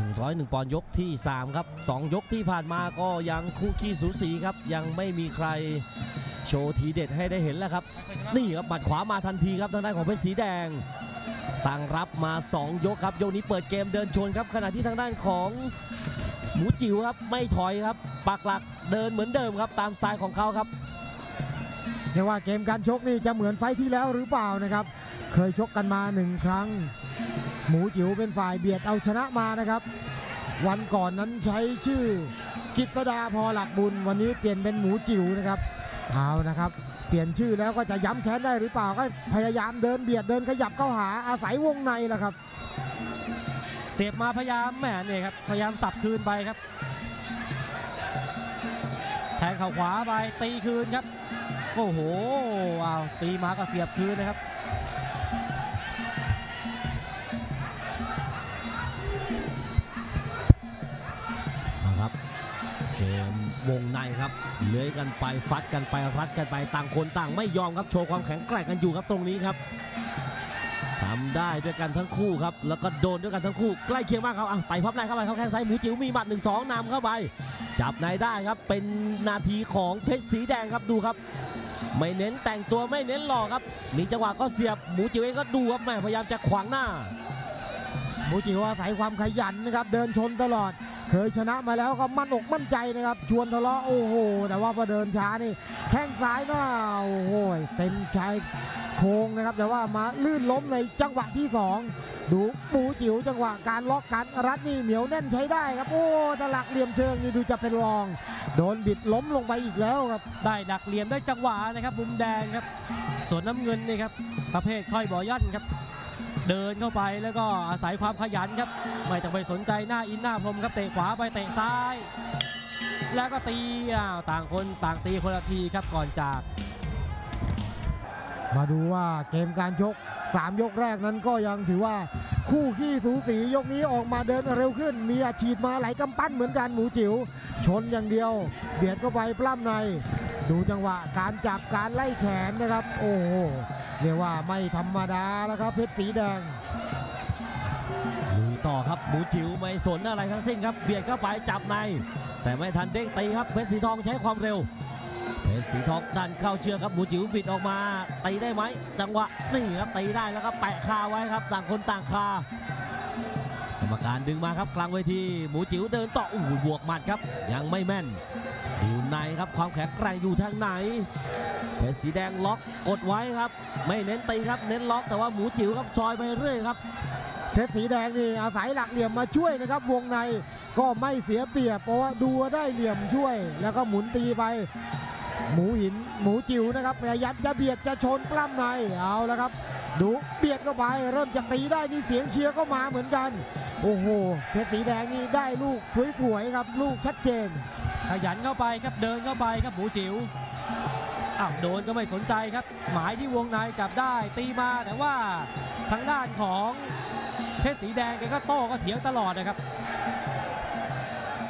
101 ปอนด์ยกที่ 3 ครับ 2 ยกที่ผ่านมาก็ยังคู่ขี้สูสีครับ ยังไม่มีใครโชว์ทีเด็ดให้ได้เห็นแล้วครับ นี่ครับหมัดขวามาทันทีครับทางด้านของเพชรสีแดงตั้งรับมา 2 ยกครับยกนี้เปิดเกมเดินชนครับ ขณะที่ทางด้านของหมูจิ๋วครับไม่ถอยครับปักหลักเดินเหมือนเดิมครับตามสไตล์ของเขาครับเรียกว่าเกมการชกนี่จะเหมือนไฟที่แล้วหรือเปล่านะครับ เคยชกกันมาหนึ่งครั้ง หมูจิ๋วเป็นฝ่ายเบียดเอาชนะมานะครับ วันก่อนนั้นใช้ชื่อกิษดาพอหลักบุญ วันนี้เปลี่ยนเป็นหมูจิ๋วนะครับเอานะครับ เปลี่ยนชื่อแล้วก็จะย้ำแค้นได้หรือเปล่าก็พยายามเดินเบียดเดินขยับเข้าหาอาศัยวงในแหละครับ เสียบมาพยายามแหมเนี่ยครับพยายามสับคืนไปครับ แทงเข่าขวาไปตีคืนครับโอ้โหอ้าวตีมาก็เสียบคืนนะครับนะครับ เกมวงในครับเลื้อยกันไปฟัดกันไปรัดกันไปต่างคนต่างไม่ยอมครับโชว์ความแข็งแกร่งกันอยู่ครับตรงนี้ครับทำได้ด้วยกันทั้งคู่ครับแล้วก็โดนด้วยกันทั้งคู่ใกล้เคียงมากครับอะไต่พับในเข้าไปครับแข้งซ้ายหมูจิ๋วมีหมัด1นสองนำเข้าไป จับในได้ครับเป็นนาทีของเพชรสีแดงครับดูครับ ไม่เน้นแต่งตัวไม่เน้นหล่อครับมีจังหวะก็เสียบหมูจิ๋วเองก็ดูครับแม่พยายามจะขวางหน้า มูจิวอาศัยความขยันนะครับ เดินชนตลอด เคยชนะมาแล้วก็มั่นอกมั่นใจนะครับ ชวนทะเลาะโอ้โห แต่ว่าพอเดินช้านี่ แข้งซ้ายหน้าโอ้โหเต็มชายโครงนะครับ แต่ว่ามาลื่นล้มในจังหวะที่สองดูหมูจิ๋วจังหวะการล็อกการรัดนี่เหนียวแน่นใช้ได้ครับ โอ้ตลักเหลี่ยมเชิงนี่ดูจะเป็นรอง โดนบิดล้มลงไปอีกแล้วครับ ได้ดักเหลี่ยมได้จังหวะนะครับมุมแดงครับส่วนน้ำเงินนี่ครับประเภทค่อยบ่อย่นครับ เดินเข้าไปแล้วก็อาศัยความขยันครับ ไม่ต้องไปสนใจหน้าอินหน้าพรมครับเตะขวาไปเตะซ้าย แล้วก็ตีอ้าวต่างคนต่างตีคนละทีครับก่อนจาก มาดูว่าเกมการชก 3 ยกแรกนั้นก็ยังถือว่าคู่ขี้สูสียกนี้ออกมาเดินเร็วขึ้น มีอาชีพมาไหลกำปั้นเหมือนกันหมูจิ๋วชนอย่างเดียว เบียดเข้าไปปล้ำใน ดูจังหวะการจับการไล่แขนนะครับ โอ้โหเรียกว่าไม่ธรรมดาแล้วครับเพชรสีแดงลุยต่อครับหมูจิ๋วไม่สนอะไรทั้งสิ้นครับเบียดเข้าไปจับใน แต่ไม่ทันเด้งตีครับเพชรสีทองใช้ความเร็วเพชรสีทองดันเข้าเชือกครับหมูจิ๋วบิดออกมาตีได้ไหมจังหวะนี่ครับตีได้แล้วก็แปะคาไว้ครับ ต่างคนต่างคา รรมการดึงมาครับกลางเวทีหมูจิ๋วเดินต่ออู้บวกหมัดครับ ยังไม่แม่นอยู่ในครับความแข็งแกร่งอยู่ทางไหนเพชรสีแดงล็อกกดไว้ครับ ไม่เน้นตีครับเน้นล็อกแต่ว่าหมูจิ๋วครับซอยไปเรื่อยครับเพชรสีแดงนี่อาศัยหลักเหลี่ยมมาช่วยนะครับ วงในก็ไม่เสียเปรียบ เพราะว่าดูได้เหลี่ยมช่วย แล้วก็หมุนตีไป หมูหินหมูจิ๋วนะครับพยายามจะเบียดจะชนปล้ำในเอาแล้วครับ ดูเบียดเข้าไป เริ่มจะตีได้นี่เสียงเชียร์ก็มาเหมือนกัน โอ้โห เพชรสีแดงนี่ได้ลูกสวยๆครับ ลูกชัดเจน ขยันเข้าไปครับเดินเข้าไปครับหมูจิ๋วอ้าวโดนก็ไม่สนใจครับ หมายที่วงในจับได้ตีมาแต่ว่าทางด้านของเพชรสีแดงแกก็โต้ก็เถียงตลอดนะครับ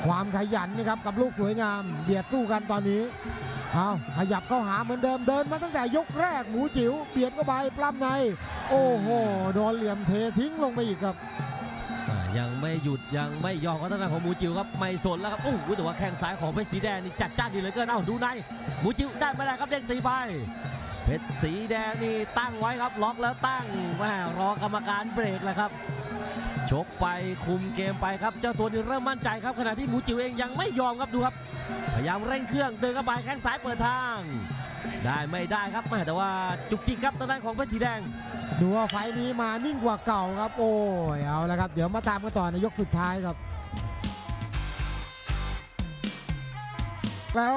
ความขยันนะครับกับลูกสวยงาม เบียดสู้กันตอนนี้เอาขยับเข้าหาเหมือนเดิมเดินมาตั้งแต่ยกแรกหมูจิ๋วเบียดเข้าไปปล้ำใน โอ้โหโดนเหลี่ยมเททิ้งลงไปอีกครับอ่า ยังไม่หยุดยังไม่ยอมครับทางของมูจิวครับไม่สนแล้วครับโอ้โหแต่ว่าแข้งซ้ายของเพชรสีแดงนี่จัดจ้านดีเหลือเกินเอ้าดูในมูจิวได้ไม่ได้ครับเด้งตีไปเพชรสีแดงนี่ตั้งไว้ครับล็อกแล้วตั้งแม่รอกรรมการเบรกแล้วครับชกไปคุมเกมไปครับเจ้าตัวนี้เริ่มมั่นใจครับขณะที่มูจิวเองยังไม่ยอมครับดูครับพยายามเร่งเครื่องเดินเข้าไปแข้งซ้ายเปิดทาง ได้ไม่ได้ครับแม่แต่ว่าจุกจิกครับทางด้านของเพชรสีแดง ดูว่าไฟล์นี้มานิ่งกว่าเก่าครับ โอ้ยเอาละครับ เดี๋ยวมาตามกันต่อในยกสุดท้ายครับ แล้ว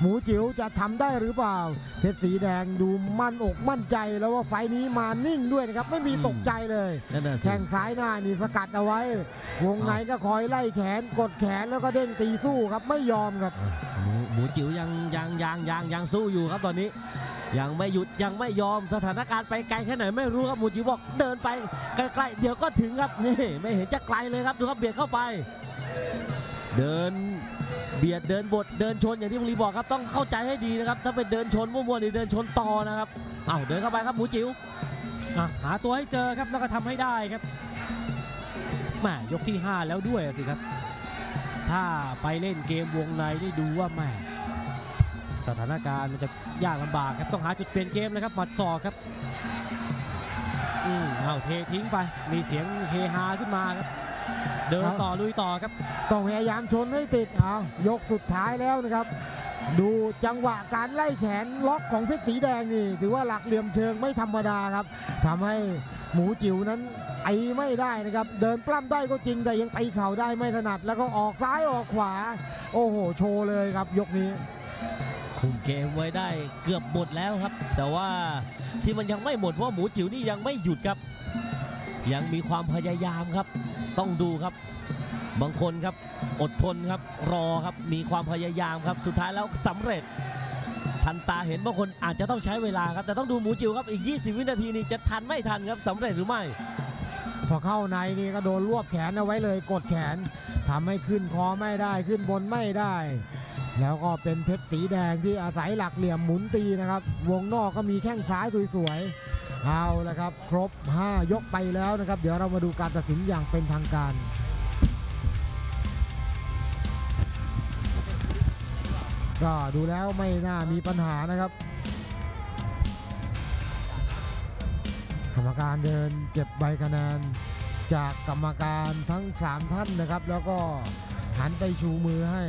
หมูจิ๋วจะทำได้หรือเปล่า เพชรสีแดงดูมั่นอกมั่นใจแล้วว่าไฟล์นี้มานิ่งด้วยนะครับ ไม่มีตกใจเลยนั่นน่ะสิแข้งซ้ายหน้านี่สกัดเอาไว้ วงในก็คอยไล่แขนกดแขนแล้วก็เด้งตีสู้ครับไม่ยอมครับ หมูจิ๋วยังยังยังยังยังสู้อยู่ครับตอนนี้ ยังไม่หยุดยังไม่ยอมสถานการณ์ไปไกลแค่ไหนไม่รู้ครับหมูจิ๋วบอกเดินไปใกล้ๆเดี๋ยวก็ถึงครับนี่ไม่เห็นจะไกลเลยครับดูครับเบียดเข้าไป เดินเบียดเดินบดเดินชนอย่างที่บุรีบอกครับต้องเข้าใจให้ดีนะครับ ถ้าเป็นเดินชนมั่วๆนี่เดินชนต่อนะครับเอาเดินเข้าไปครับหมูจิ๋วหาตัวให้เจอครับแล้วก็ทำให้ได้ครับแหมยกที่ 5 แล้วด้วยสิครับ ถ้าไปเล่นเกมวงในได้ดูว่าแม่สถานการณ์มันจะยากลำบากครับต้องหาจุดเปลี่ยนเกมนะครับหมัดศอกครับอืมเอาเททิ้งไปมีเสียงเฮฮาขึ้นมาครับ เดินต่อลุยต่อครับ ต้องพยายามชนให้ติดเอายกสุดท้ายแล้วนะครับ ดูจังหวะการไล่แขนล็อกของเพชรสีแดงนี่ถือว่าหลักเหลี่ยมเชิงไม่ธรรมดาครับทำให้หมูจิ๋วนั้นไอไม่ได้นะครับ เดินปล้ำได้ก็จริงแต่ยังตีเข่าได้ไม่ถนัด แล้วก็ออกซ้ายออกขวา โอ้โห โชว์เลยครับ ยกนี้ คุมเกมไว้ได้เกือบหมดแล้วครับ แต่ว่าที่มันยังไม่หมดเพราะหมูจิ๋วนี่ยังไม่หยุดครับ ยังมีความพยายามครับ ต้องดูครับ บางคนครับอดทนครับรอครับมีความพยายามครับสุดท้ายแล้วสำเร็จ ทันตาเห็นบางคนอาจจะต้องใช้เวลาครับ แต่ต้องดูหมูจิ๋วครับอีก 20 วินาทีนี้จะทันไม่ทันครับสำเร็จหรือไม่ พอเข้าในนี่ก็โดนรวบแขนเอาไว้เลยกดแขนทำให้ขึ้นคอไม่ได้ขึ้นบนไม่ได้ แล้วก็เป็นเพชรสีแดงที่อาศัยหลักเหลี่ยมหมุนตีนะครับ วงนอกก็มีแข้งซ้ายสวยๆเอาละครับ ครบ 5 ยกไปแล้วนะครับ เดี๋ยวเรามาดูการตัดสินอย่างเป็นทางการ ก็ดูแล้วไม่น่ามีปัญหานะครับกรรมการเดินเก็บใบคะแนน จากกรรมการทั้ง 3 ท่านนะครับ แล้วก็หันไปชูมือให้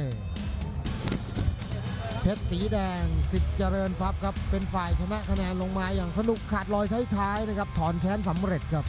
เพชรสีแดงสิทธิ์เจริญทรัพย์ครับ เป็นฝ่ายชนะคะแนนลงมาอย่างสนุกขาดลอยท้ายๆนะครับ ถอนแค้นสำเร็จครับ